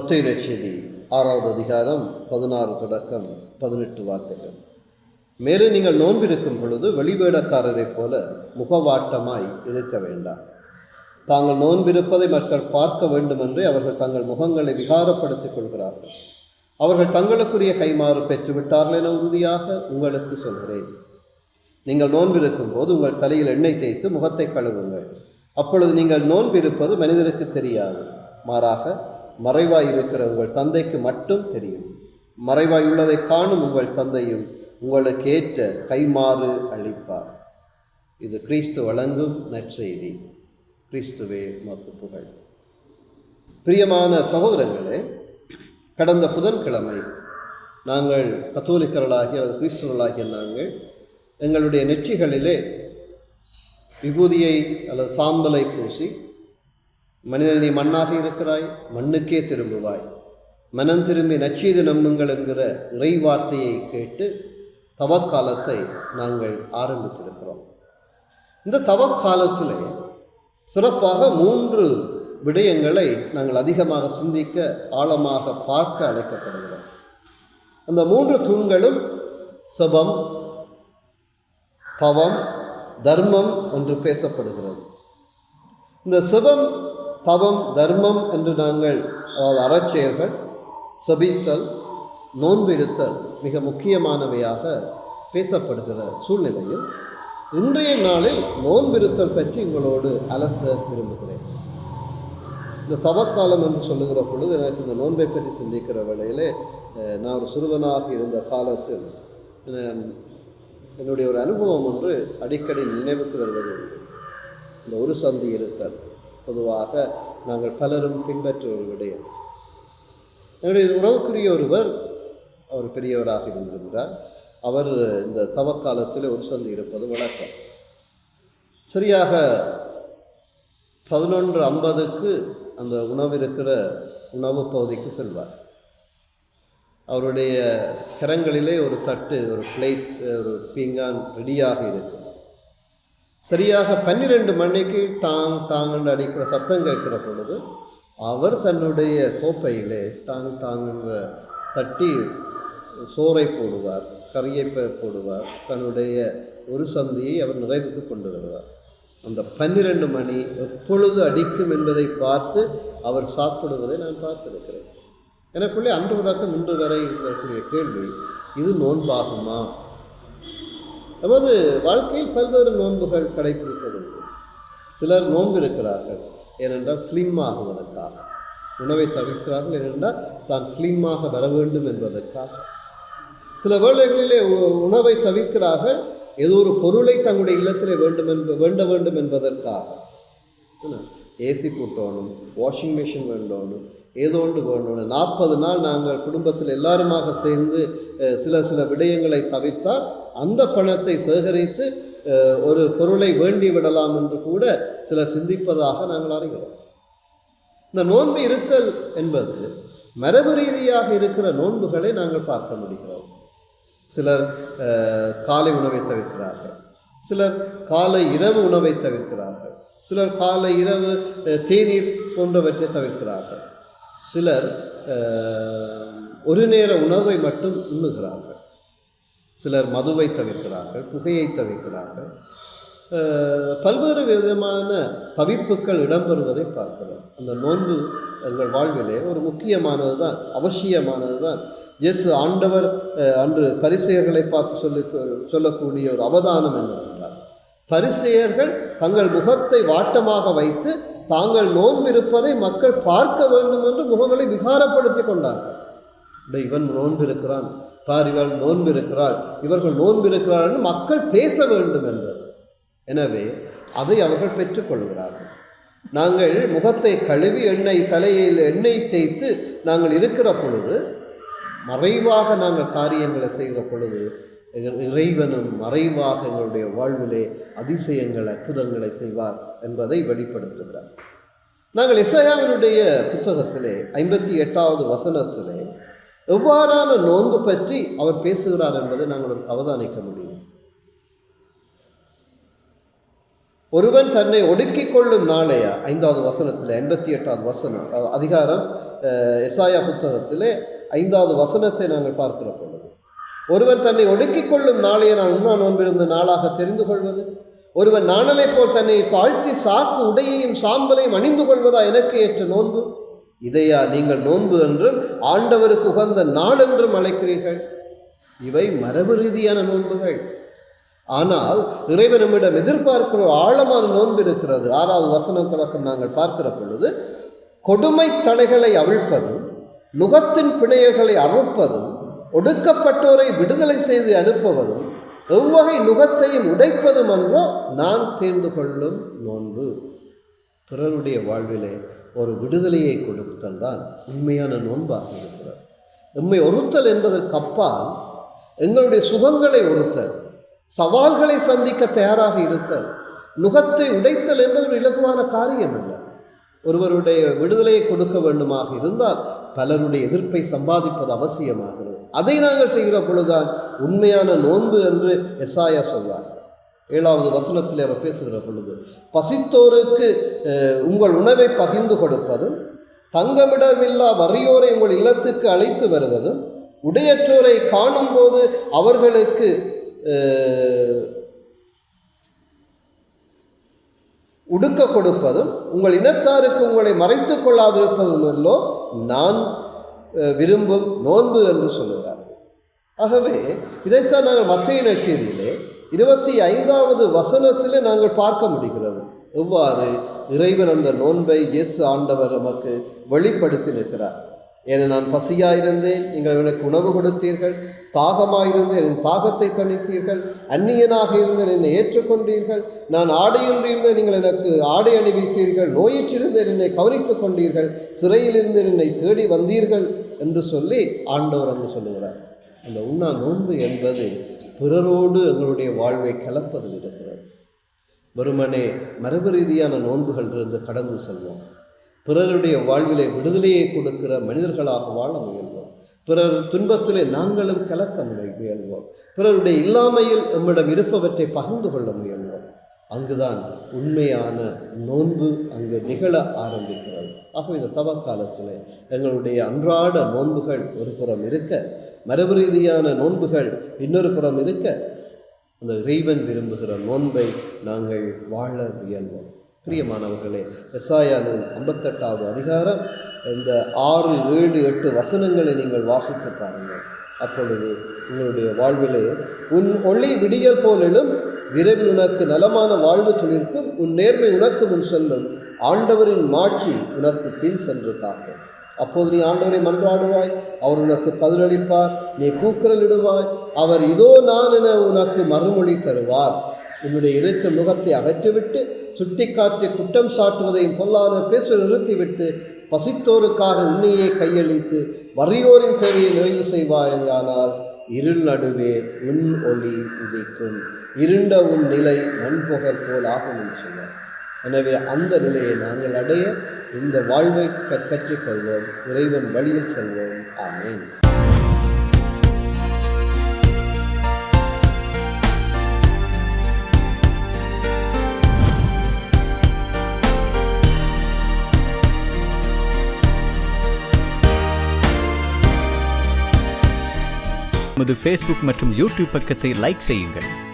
மத்திய செய்தி ஆறாவது அதிகாரம் பதினாறு தொடக்கம் பதினெட்டு வார்த்தைகள். மேலும் நீங்கள் நோன்பிருக்கும் பொழுது வெளிவேடக்காரரைப் போல முகவாட்டமாய் இருக்க வேண்டாம். தாங்கள் நோன்பிருப்பதை மக்கள் பார்க்க வேண்டுமென்றே அவர்கள் தங்கள் முகங்களை விகாரப்படுத்திக் கொள்கிறார்கள். அவர்கள் தங்களுக்குரிய கைமாறு பெற்றுவிட்டார்கள் என உறுதியாக உங்களுக்கு சொல்கிறேன். நீங்கள் நோன்பிருக்கும் போது உங்கள் தலையில் எண்ணெய் தேய்த்து முகத்தை கழுவுங்கள். அப்பொழுது நீங்கள் நோன்பிருப்பது மனிதருக்கு தெரியாது. மாறாக மறைவாய் இருக்கிற உங்கள் தந்தைக்கு மட்டும் தெரியும். மறைவாய் உள்ளதை காணும் உங்கள் தந்தையும் உங்களுக்கு ஏற்ற கைமாறு அளிப்பார். இது கிறிஸ்து வழங்கும் நற்செய்தி. கிறிஸ்துவே மக்கு புகழ். பிரியமான சகோதரங்களே கடந்த புதன்கிழமை நாங்கள் கத்தோலிக்கர்களாகிய அல்லது கிறிஸ்துவர்களாகிய நாங்கள் எங்களுடைய நெற்றிகளிலே விபூதியை அல்லது சாம்பலை பூசி மனிதன் நீ மண்ணாக இருக்கிறாய் மண்ணுக்கே திரும்புவாய். மனம் திரும்பி நச்சீது நம்புங்கள் என்கிற இறை வார்த்தையை கேட்டு தவக்காலத்தை நாங்கள் ஆரம்பித்திருக்கிறோம். இந்த தவக்காலத்தில் சிறப்பாக மூன்று விடயங்களை நாங்கள் அதிகமாக சிந்திக்க ஆழமாக பார்க்க அழைக்கப்படுகிறோம். அந்த மூன்று தூண்களும் சபம் தவம் தர்மம் என்று பேசப்படுகிறது. இந்த சிவம் தவம் தர்மம் என்று நாங்கள் அதாவது அறச்செயல்கள் சபித்தல் நோன்பிருத்தல் மிக முக்கியமானவையாக பேசப்படுகிற சூழ்நிலையில் இன்றைய நாளில் நோன்பிருத்தல் பற்றி உங்களோடு அலச விரும்புகிறேன். இந்த தவக்காலம் என்று சொல்லுகிற பொழுது எனக்கு இந்த நோன்பை பற்றி சிந்திக்கிற வேளையிலே நான் ஒரு சிறுவனாக இருந்த காலத்தில் என்னுடைய ஒரு அனுபவம் ஒன்று அடிக்கடி நினைவுக்கு வருவது இந்த ஒரு சந்தி இருத்தல். பொதுவாக நாங்கள் பலரும் பின்பற்ற ஒரு விடயம் என்னுடைய உறவுக்குரிய ஒருவர் அவர் பெரியவராக இருந்திருந்தார். அவர் இந்த தவக்காலத்தில் ஒரு சொல்லி இருப்பது வழக்கம். சரியாக பதினொன்று ஐம்பதுக்கு அந்த உணவு இருக்கிற உணவு பகுதிக்கு செல்வார். அவருடைய கரங்களிலே ஒரு தட்டு ஒரு பிளேட் ஒரு பீங்கான் ரெடியாக இருக்கும் சரியாக பன்னிரெண்டு மணிக்கு டாங் டாங்கன்னு அடிக்கிற சத்தம் கேட்கிற பொழுது அவர் தன்னுடைய கோப்பையிலே டாங் டாங்குன்ற தட்டி சோறை போடுவார் கறியை போடுவார் தன்னுடைய ஒரு சந்தியை அவர் நிறைவுக்கு கொண்டு வருவார். அந்த பன்னிரெண்டு மணி எப்பொழுது அடிக்கும் என்பதை பார்த்து அவர் சாப்பிடுவதை நான் பார்த்திருக்கிறேன். எனக்குள்ளே அன்று உடக்கம் இன்று வரை இருக்கக்கூடிய கேள்வி இது நோன்பாகுமா? நமது வாழ்க்கையில் பல்வேறு நோன்புகள் கடைபிடிப்பதுண்டு சிலர் நோன்பு இருக்கிறார்கள் ஏனென்றால் ஸ்லிம் ஆகுவதற்காக உணவை தவிர்க்கிறார்கள் ஏனென்றால் தான் ஸ்லிம்மாக வர வேண்டும் என்பதற்காக. சில வேளைகளிலே உ- உணவை தவிர்க்கிறார்கள் ஏதோ ஒரு பொருளை தங்களுடைய இல்லத்திலே வேண்டும் என்ப வேண்ட வேண்டும் என்பதற்காக. ஏசி போட்டோணும் வாஷிங் மிஷின் வேண்டணும் ஏதோ ஒன்று வேண்டணும். நாற்பது நாள் நாங்கள் குடும்பத்தில் எல்லாருமாக சேர்ந்து சில சில விடயங்களை தவிர்த்தால் அந்த பணத்தை சேகரித்து ஒரு பொருளை வேண்டி விடலாம் என்று கூட சிலர் சிந்திப்பதாக நாங்கள் அறிகிறோம். இந்த நோன்பு இருத்தல் என்பது மரபு ரீதியாக இருக்கிற நோன்புகளை நாங்கள் பார்க்க முடிகிறோம். சிலர் காலை உணவை தவிர்க்கிறார்கள். சிலர் காலை இரவு உணவை தவிர்க்கிறார்கள். சிலர் காலை இரவு தேநீர் போன்றவற்றை தவிர்க்கிறார்கள். சிலர் ஒரு நேர உணவை மட்டும் உண்ணுகிறார்கள். சிலர் மதுவை தவிர்க்கிறார்கள் புகையை தவிர்க்கிறார்கள். பல்வேறு விதமான தவிப்புகள் இடம்பெறுவதை பார்க்கிறோம். அந்த நோன்பு எங்கள் வாழ்விலே ஒரு முக்கியமானது தான் அவசியமானது தான் இயேசு ஆண்டவர் அன்று பரிசெயர்களை பார்த்து சொல்லி சொல்லக்கூடிய ஒரு அவதானம் என்னவென்றால் பரிசெயர்கள் தங்கள் முகத்தை வாட்டமாக வைத்து தாங்கள் நோன்பிருப்பதை மக்கள் பார்க்க வேண்டும் என்று முகங்களை விகாரப்படுத்தி கொண்டார்கள். இவன் நோன்பு இருக்கிறான் பார் இவள் நோன்பு இருக்கிறாள் இவர்கள் நோன்பிருக்கிறாள் என்று மக்கள் பேச வேண்டும் என்பது எனவே அதை அவர்கள் பெற்றுக்கொள்கிறார்கள் நாங்கள் முகத்தை கழுவி எண்ணெய் தலையில் எண்ணெய் தேய்த்து நாங்கள் இருக்கிற பொழுது மறைவாக நாங்கள் காரியங்களை செய்கிற பொழுது எங்கள் இறைவனும் மறைவாக எங்களுடைய வாழ்விலே அதிசயங்கள் அற்புதங்களை செய்வார் என்பதை வெளிப்படுத்துகிறார். நாங்கள் இசையாவினுடைய புத்தகத்திலே ஐம்பத்தி எட்டாவது வசனத்திலே எவ்வாறான நோன்பு பற்றி அவர் பேசுகிறார் என்பதை நாங்கள் அவதானிக்க முடியும். ஒருவன் தன்னை ஒடுக்கிக் கொள்ளும் நாளையா ஐந்தாவது வசனத்தில் எண்பத்தி எட்டாவது வசனம் அதிகாரம் எசாயா புத்தகத்திலே ஐந்தாவது வசனத்தை நாங்கள் பார்க்கிற பொழுது ஒருவன் தன்னை ஒடுக்கிக் கொள்ளும் நாளையை நான் உண்ணா நோன்பிருந்த நாளாக தெரிந்து கொள்வது? ஒருவன் நாணலைப் போல் தன்னை தாழ்த்தி சாக்கு உடையையும் சாம்பலையும் அணிந்து கொள்வதா எனக்கு ஏற்ற நோன்பு? இதையா நீங்கள் நோன்பு என்றும் ஆண்டவருக்கு உகந்த நாள் என்றும் அழைக்கிறீர்கள். இவை மரபு ரீதியான நோன்புகள். ஆனால் இறைவனமிடம் எதிர்பார்க்கிற ஆழமான நோன்பு இருக்கிறது. ஆறாவது வசனம் தொடக்கம் நாங்கள் பார்க்கிற பொழுது கொடுமை தடைகளை அவிழ்ப்பதும் நுகத்தின் பிணையர்களை அறுப்பதும் ஒடுக்கப்பட்டோரை விடுதலை செய்து அனுப்புவதும் எவ்வகை நுகத்தையும் உடைப்பதும் என்றோ நான் தேர்ந்து கொள்ளும் நோன்பு. பிறருடைய வாழ்விலே ஒரு விடுதலையை கொடுத்தல் தான் உண்மையான நோன்பாக இருக்கிறது. எம்மை ஒருத்தல் என்பதற்கு அப்பால் எங்களுடைய சுகங்களை ஒருத்தல் சவால்களை சந்திக்க தயாராக இருத்தல் நுகத்தை உடைத்தல் என்பது ஒரு இலகுவான காரியம் அல்ல. ஒருவருடைய விடுதலையை கொடுக்க வேண்டுமாக இருந்தால் பலருடைய எதிர்ப்பை சம்பாதிப்பது அவசியமாகிறது. அதை நாங்கள் செய்கிற பொழுதுதான் உண்மையான நோன்பு என்று எஸ்ஆயா சொல்வார். ஏழாவது வசனத்தில் அவர் பேசுகிற பொழுது பசித்தோருக்கு உங்கள் உணவை பகிர்ந்து கொடுப்பதும் தங்கமிடமில்லா வறியோரை உங்கள் இல்லத்துக்கு அழைத்து வருவதும் உடையற்றோரை காணும்போது அவர்களுக்கு உடுக்க கொடுப்பதும் உங்கள் இனத்தாருக்கு உங்களை மறைத்து கொள்ளாதிருப்பதும் நான் விரும்பும் நோன்பு என்று சொல்லுகிறார் ஆகவே இதைத்தான் நாங்கள் மத்திய நற்செய்தியிலே இருபத்தி ஐந்தாவது வசனத்தில் நாங்கள் பார்க்க முடிகிறது. எவ்வாறு இறைவன் அந்த நோன்பை இயேசு ஆண்டவர் நமக்கு வெளிப்படுத்தி நிற்கிறார். என நான் பசியாயிருந்தேன் நீங்கள் எனக்கு உணவு கொடுத்தீர்கள் தாகமாயிருந்தேன் என் தாகத்தை கணித்தீர்கள் அந்நியனாக இருந்தேன் என்னை ஏற்றுக்கொண்டீர்கள் நான் ஆடையின்றிருந்தேன் நீங்கள் எனக்கு ஆடை அணிவித்தீர்கள் நோயிற்றிருந்தேன் என்னை கவனித்துக் கொண்டீர்கள் சிறையில் இருந்தேன் என்னை தேடி வந்தீர்கள் என்று சொல்லி ஆண்டவர் அங்கு சொல்லுகிறார். அந்த உண்ணா நோன்பு என்பது பிறரோடு எங்களுடைய வாழ்வை கலப்பதில் இருக்கிறது. வெறுமனே மரபு ரீதியான நோன்புகள் இருந்து கடந்து செல்வோம். பிறருடைய வாழ்விலே விடுதலையை கொடுக்கிற மனிதர்களாக வாழ முயல்வோம். பிறர் துன்பத்திலே நாங்களும் கலக்க முயல்வோம். பிறருடைய இல்லாமையில் நம்மிடம் இருப்பவற்றை பகிர்ந்து கொள்ள முயல்வோம். அங்குதான் உண்மையான நோன்பு அங்கு நிகழ ஆரம்பிக்கிறது. ஆகவே இந்த தவக்காலத்தில் எங்களுடைய அன்றாட நோன்புகள் ஒரு புறம் இருக்க மரபு ரீதியான நோன்புகள் இன்னொரு புறம் இருக்க அந்த இறைவன் விரும்புகிற நோன்பை நாங்கள் வாழ முயல்வோம். பிரியமானவர்களே எஸ்ஆயா நூல் ஐம்பத்தெட்டாவது அதிகாரம் இந்த ஆறு ஏழு எட்டு வசனங்களை நீங்கள் வாசித்து பாருங்கள். அப்பொழுது உங்களுடைய வாழ்விலே உன் ஒளி விடியல் போலிலும் விரைவில் உனக்கு நலமான வாழ்வு துளிர்க்கும் உன் நேர்மை உனக்கு முன் செல்லும் ஆண்டவரின் மாட்சி உனக்கு பின் சென்று காக்கும். அப்போது நீ ஆண்டவரை மன்றாடுவாய் அவர் உனக்கு பதிலளிப்பார் நீ கூக்குரலிடுவாய். அவர் இதோ நான் என உனக்கு மறுமொழி தருவார். உன்னுடைய இருக்க முகத்தை அகற்றிவிட்டு சுட்டிக்காட்டி குற்றம் சாட்டுவதையும் பொல்லாத பேச நிறுத்திவிட்டு பசித்தோருக்காக உன்னையே கையளித்து வறியோரின் தேவையை நிறைவு செய்வாயானால் இருள் நடுவே உன் ஒளி உதிக்கும். இருண்ட உன் நிலை நண்புகர் போல் ஆகும் என்று சொன்னார். எனவே அந்த நிலையை நாங்கள் அடைய இந்த வாழ்வை கற்றுக் கொள்வோம். இறைவன் வழியில் செல்வோம். ஆமென். நமது ஃபேஸ்புக் மற்றும் யூடியூப் பக்கத்தை லைக் செய்யுங்கள்.